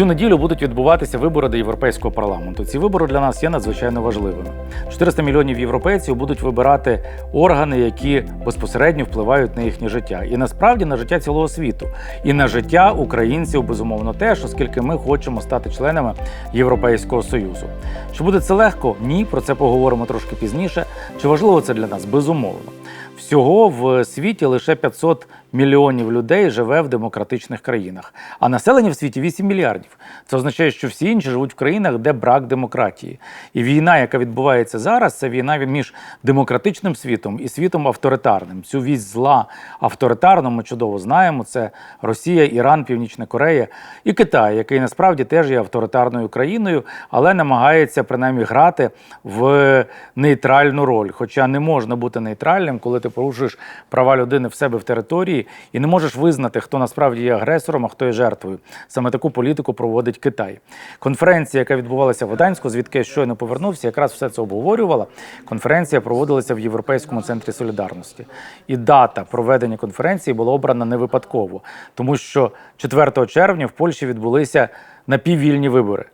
цю неділю будуть відбуватися вибори до європейського парламенту. Ці вибори для нас є надзвичайно важливими. 400 мільйонів європейців будуть вибирати органи, які безпосередньо впливають на їхнє життя, і насправді на життя цілого світу, і на життя українців безумовно теж, оскільки ми хочемо стати членами Європейського союзу. Чи буде це легко? Ні, про це поговоримо трошки пізніше. Чи важливо це для нас? Безумовно. Всього в світі лише 500 мільйонів людей живе в демократичних країнах, а населення в світі 8 мільярдів. Це означає, що всі інші живуть в країнах, де брак демократії. І війна, яка відбувається зараз, це війна між демократичним світом і світом авторитарним. Цю вість зла авторитарно ми чудово знаємо. Це Росія, Іран, Північна Корея і Китай, який насправді теж є авторитарною країною, але намагається принаймні грати в нейтральну роль. Хоча не можна бути нейтральним, коли ти порушуєш права людини в себе в території і не можеш визнати, хто насправді є агресором, а хто є жертвою. Саме таку політику проводить Китай. Конференція, яка відбувалася в Гданську, звідки я щойно повернувся, якраз все це обговорювала. Конференція проводилася в Європейському центрі солідарності. І дата проведення конференції була обрана не випадково, тому що 4 червня в Польщі відбулися напіввільні вибори.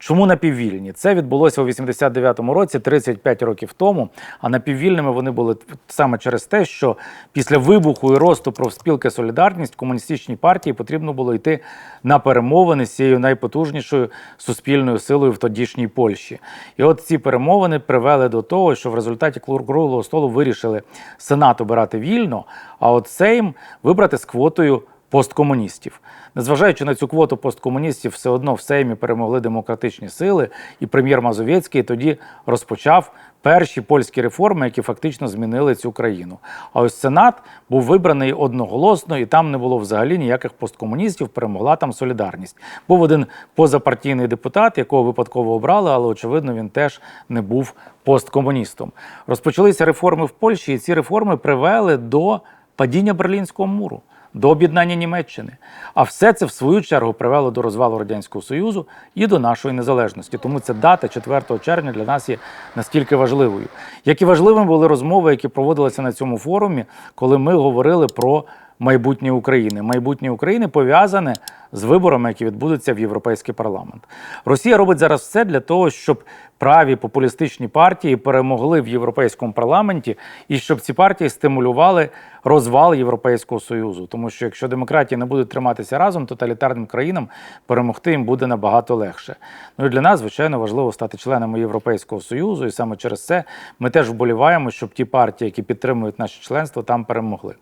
Чому напіввільні? Це відбулося у 89-му році, 35 років тому. А напіввільними вони були саме через те, що після вибуху і росту профспілки Солідарність комуністичній партії потрібно було йти на перемовини з цією найпотужнішою суспільною силою в тодішній Польщі. І от ці перемовини привели до того, що в результаті круглого столу вирішили Сенат обирати вільно, а от Сейм вибрати з квотою посткомуністів. Незважаючи на цю квоту посткомуністів, все одно в Сеймі перемогли демократичні сили, і прем'єр Мазовєцький тоді розпочав перші польські реформи, які фактично змінили цю країну. А ось Сенат був вибраний одноголосно, і там не було взагалі ніяких посткомуністів. Перемогла там солідарність. Був один позапартійний депутат, якого випадково обрали, але очевидно він теж не був посткомуністом. Розпочалися реформи в Польщі, і ці реформи привели до падіння Берлінського муру до об'єднання Німеччини. А все це в свою чергу привело до розвалу радянського союзу і до нашої незалежності. Тому ця дата 4 червня для нас є настільки важливою. Як і важливими були розмови, які проводилися на цьому форумі, коли ми говорили про майбутнє України. Майбутнє України пов'язане з виборами, які відбудуться в Європейський парламент. Росія робить зараз все для того, щоб праві популістичні партії перемогли в європейському парламенті, і щоб ці партії стимулювали розвал Європейського союзу. Тому що якщо демократії не будуть триматися разом, тоталітарним країнам перемогти їм буде набагато легше. Ну і для нас, звичайно, важливо стати членами Європейського союзу, і саме через це ми теж вболіваємо, щоб ті партії, які підтримують наше членство, там перемогли.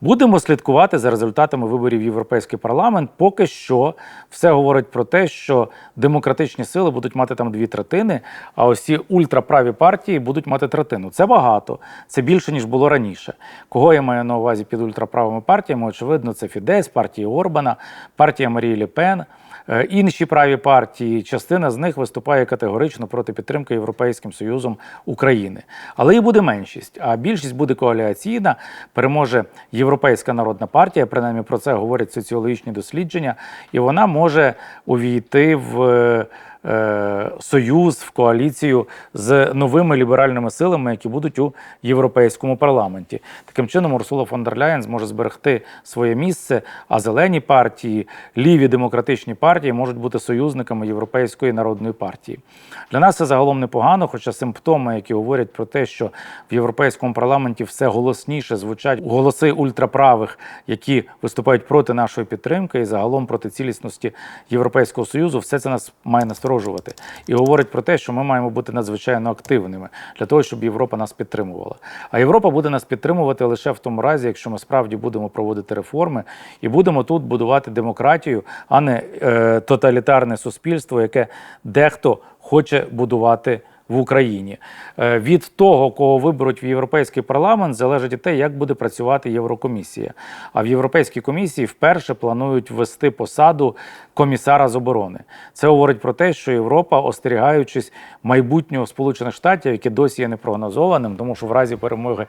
Будемо слідкувати за результатами виборів в Європейський парламент. Поки що все говорить про те, що демократичні сили будуть мати там дві третини, а усі ультраправі партії будуть мати третину. Це багато, це більше ніж було раніше. Кого я маю на увазі під ультраправими партіями? Очевидно, це Фідес, партія Орбана, партія Марії Ліпен. Е, Інші праві партії, частина з них виступає категорично проти підтримки Європейським Союзом України. Але і буде меншість, а більшість буде коаліаційна, Переможе Європейська народна партія. Принаймні про це говорять соціологічні дослідження, і вона може увійти в. Е, Союз в коаліцію з новими ліберальними силами, які будуть у європейському парламенті. Таким чином, Урсула фон дер Ляєн зможе зберегти своє місце, а зелені партії, ліві демократичні партії можуть бути союзниками Європейської народної партії. Для нас це загалом непогано, хоча симптоми, які говорять про те, що в європейському парламенті все голосніше звучать голоси ультраправих, які виступають проти нашої підтримки і загалом проти цілісності Європейського союзу, все це нас має насторожувати і говорить про те, що ми маємо бути надзвичайно активними для того, щоб Європа нас підтримувала. А Європа буде нас підтримувати лише в тому разі, якщо ми справді будемо проводити реформи і будемо тут будувати демократію, а не е, тоталітарне суспільство, яке дехто хоче будувати. В Україні Е, від того, кого виберуть в європейський парламент, залежить те, як буде працювати Єврокомісія. А в Європейській комісії вперше планують ввести посаду комісара з оборони. Це говорить про те, що Європа, остерігаючись майбутнього Сполучених Штатів, яке досі є непрогнозованим, тому що в разі перемоги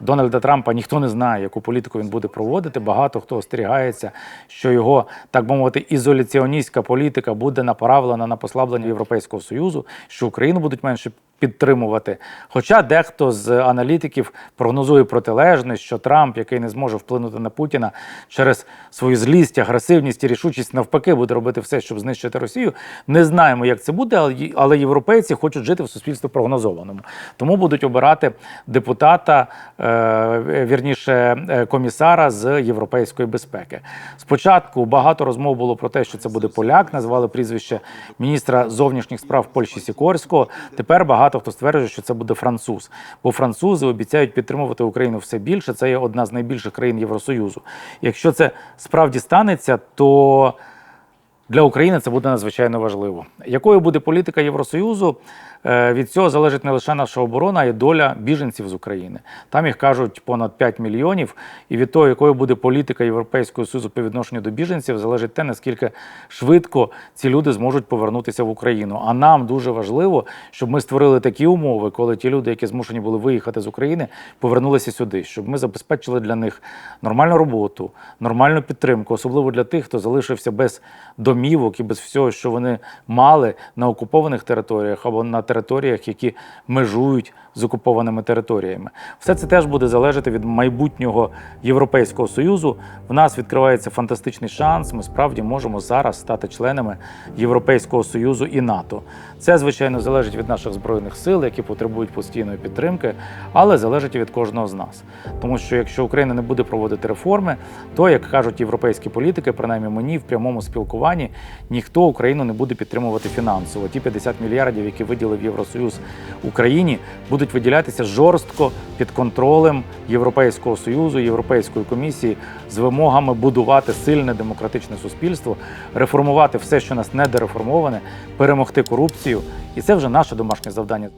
Дональда Трампа ніхто не знає, яку політику він буде проводити. Багато хто остерігається, що його так би мовити ізоляціоністська політика буде направлена на послаблення Європейського союзу, що Україну будуть менше підтримувати. Хоча дехто з аналітиків прогнозує протилежне, що Трамп, який не зможе вплинути на Путіна через свою злість, агресивність і рішучість, навпаки, буде робити все, щоб знищити Росію. Не знаємо, як це буде, але європейці хочуть жити в суспільстві прогнозованому. Тому будуть обирати депутата, е, вірніше, е, комісара з європейської безпеки. Спочатку багато розмов було про те, що це буде поляк, назвали прізвище міністра зовнішніх справ Польщі Сікорського. Тепер багато хто стверджує, що це буде француз, бо французи обіцяють підтримувати Україну все більше. Це є одна з найбільших країн Євросоюзу. Якщо це справді станеться, то для України це буде надзвичайно важливо. Якою буде політика Євросоюзу? Е, Від цього залежить не лише наша оборона, а й доля біженців з України. Там їх кажуть понад 5 мільйонів. І від того, якою буде політика Європейського Союзу по відношенню до біженців, залежить те, наскільки швидко ці люди зможуть повернутися в Україну. А нам дуже важливо, щоб ми створили такі умови, коли ті люди, які змушені були виїхати з України, повернулися сюди, щоб ми забезпечили для них нормальну роботу, нормальну підтримку, особливо для тих, хто залишився без домівок і без всього, що вони мали на окупованих територіях або на територіях, які межують з окупованими територіями. Все це теж буде залежати від майбутнього Європейського союзу. В нас відкривається фантастичний шанс. Ми справді можемо зараз стати членами Європейського союзу і НАТО. Це звичайно залежить від наших збройних сил, які потребують постійної підтримки, але залежить і від кожного з нас. Тому що якщо Україна не буде проводити реформи, то як кажуть європейські політики, принаймні мені в прямому спілкуванні ніхто Україну не буде підтримувати фінансово. Ті 50 мільярдів, які виділив Євросоюз Україні, будуть виділятися жорстко під контролем Європейського союзу, Європейської комісії з вимогами будувати сильне демократичне суспільство, реформувати все, що нас не дереформоване, перемогти корупцію. І це вже наше домашнє завдання.